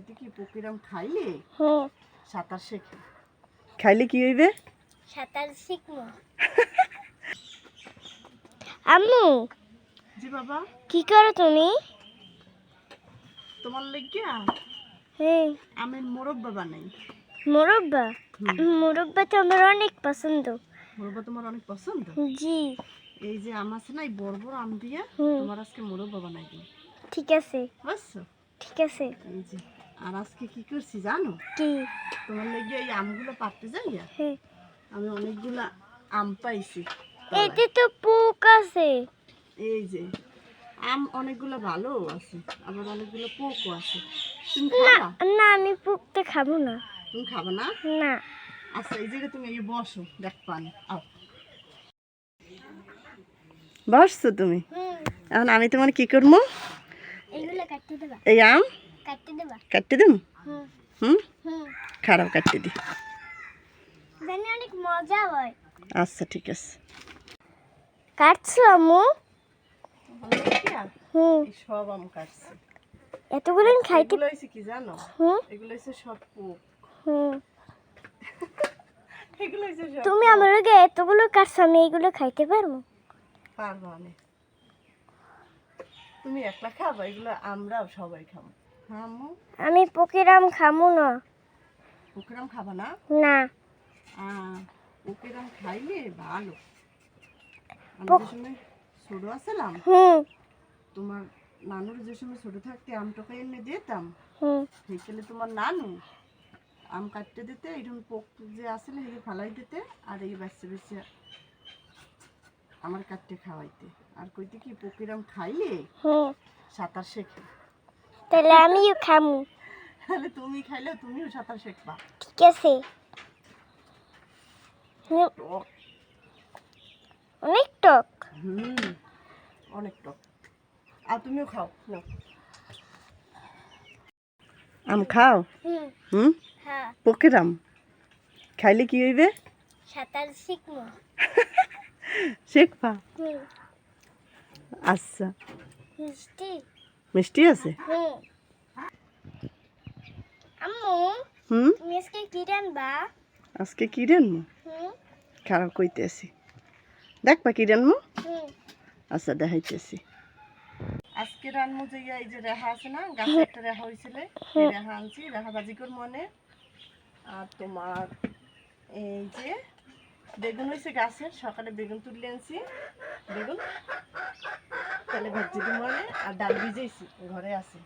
কইতে কি পকিরাম খাইলে? হুম সাঁতার শেখে। খাইলে কি হইবে? সাঁতার শিখব। আম্মু। জি বাবা। কি করো তুমি? তোমার লেগিয়া? হ্যাঁ। আমি মোরব্বা বানাই। মোরব্বা। মোরব্বা তো আমার অনেক পছন্দ। মোরব্বা তোমার অনেক পছন্দ? জি। এই যে আম আছে না এই বড় বড় আম দিয়ে। তোমার আজকে মোরব্বা বানাই দিই। ঠিক আছে। বুঝছ? ঠিক আছে। এই যে। আর আজকে কি করছি জানো? তোমার লেগে এই আমগুলো পারতে যাইয়া হ্যাঁ। আমি অনেকগুলো আম পাইছি। এতে তো পোক আছে। এই যে আম অনেকগুলো ভালো আছে আবার অনেকগুলো পোকও আছে। তুমি না খাবা? না আমি পোকটা খাব না। তুমি খাব না? না। আচ্ছা এই জায়গায় তুমি এই বসো দেখ পানি আও। বসছো তুমি? এখন আমি তোমার কি করব? এই আম? কাটতে দেবা হুম হুম হুম খারাপ কাটতে দি অনেক মজা হয় আচ্ছা ঠিক আছে কাটছো আম্মু হুম সব আম কাটছে এতগুলো আমি খাইতে এগুলো হয়েছে কি জানো হুম এগুলো হয়েছে সব পোক হুম এগুলো হয়েছে সব তুমি আমার লগে এতগুলো কাটছো আমি এগুলো খাইতে পারব? পারব আমি। তুমি একলা খাবা এগুলো আমরাও সবাই খাব। হ্যাঁ আমি পোকের আম খামু না। পুকুরাম খাবা না? না। আহ, খাইলে ভালো। আমি পোক- যে সময় ছোট আসলাম হুম। তোমার নানুর যে সময় ছোট থাকতে আম টকা এনে দিতাম হুম। সেইকালে তোমার নানু আম কাটতে দিতে এরকম পোক যে আসলে সেগুলো ফালাই দিতে আর এই বাচ্চা বাচ্চা আমার কাটতে খাওয়াইতে। আর কইতে কি পুকুরাম খাইলে সাঁতার শেখে। তাহলে আমিও খামু। তাহলে তুমি খাইলে তুমিও সাঁতার শেখবা। ঠিক আছে। অনেক টক। হুম অনেক টক। আর তুমিও খাও নাও। আম খাও? হুম। হ্যাঁ। পকের আম খাইলে কি হইবে? সাঁতার শিখব। শেখবা? আচ্ছা। মিষ্টি? মিষ্টি আছে? হুম আম্মু হুম? আজকে কি রানবা আজকে কি খারাপ কইতেছি। দেখবা কি আচ্ছা দেখাইতেছি। আজকে রানমু যে এই যে রেহা আছে না গাছে একটা রেহা হয়েছিল এই রেহা আনছি রেহা মনে। আর তোমার এই যে বেগুন হয়েছে গাছের সকালে বেগুন তুলে আনছি। বেগুন তাহলে ভাজি মনে। আর ডাল ভিজেছি ঘরে আছে।